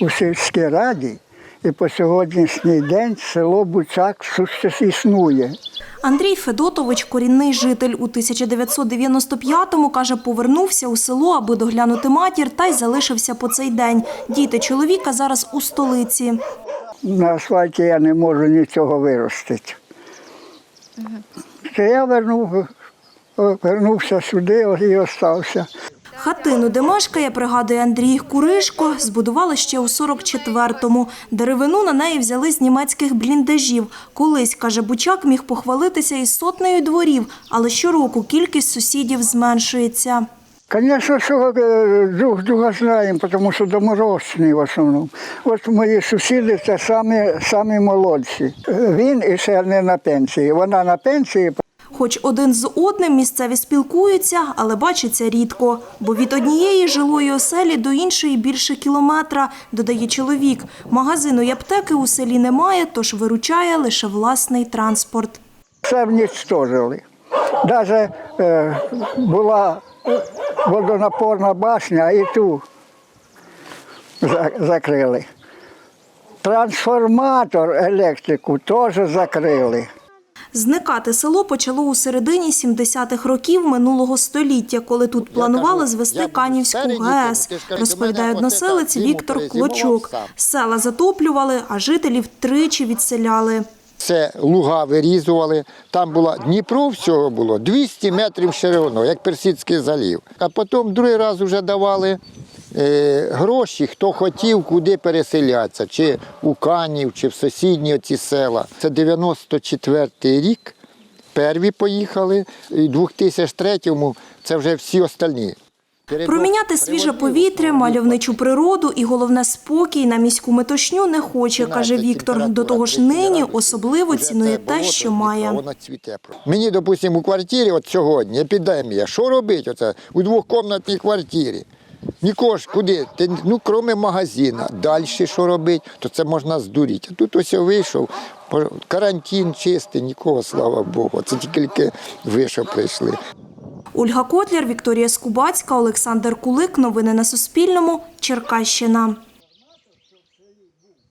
у сільській раді, і по сьогоднішній день село Бучак суще існує. Андрій Федотович, корінний житель у 1995-му, каже, повернувся у село, аби доглянути матір, та й залишився по цей день. Діти чоловіка зараз у столиці. На асфальті я не можу нічого виростити. То я вернув, вернувся сюди і остався. Хатину, де мешкає, пригадує Андрій Куришко, збудували ще у 44-му. Деревину на неї взяли з німецьких бліндажів. Колись, каже Бучак, міг похвалитися із сотнею дворів, але щороку кількість сусідів зменшується. Звісно, що е, друг друга знаємо, тому що доморощені в основному. От мої сусіди це самі, самі молодші. Він іще не на пенсії. Вона на пенсії, Хоч один з одним місцеві спілкуються, але бачаться рідко. Бо від однієї жилої оселі до іншої більше кілометра, додає чоловік. Магазину й аптеки у селі немає, тож виручає лише власний транспорт. все внічтожили. Навіть е, була е, водонапорна башня, і ту закрили. Трансформатор електрику теж закрили. Зникати село почало у середині 70-х років минулого століття, коли тут планували звести Канівську ГЕС, розповідає односелець Віктор Клочок. Села затоплювали, а жителів тричі відселяли. Це луга вирізували. Там було Дніпро всього було 200 метрів шириною, як Персидський залів. А потім другий раз вже давали гроші, хто хотів, куди переселятися, чи у Канів, чи в сусідні ці села. Це 94-й рік. Перві поїхали, і в 2003-му це вже всі остальні. Проміняти свіже повітря, мальовничу природу і головне спокій на міську метушню не хоче, каже Віктор. До того ж, нині особливо цінує те, що має. Мені, допустимо, у квартирі, от сьогодні, епідемія, що робити оце у двокомнатній квартирі? Нікого ж куди? Ти, ну, крім магазина. Далі що робити, то це можна здуріти. А тут ось я вийшов, карантин чистий, нікого, слава Богу. Це тільки вийшов, прийшли. Ольга Котляр, Вікторія Скубацька, Олександр Кулик. Новини на Суспільному. Черкащина.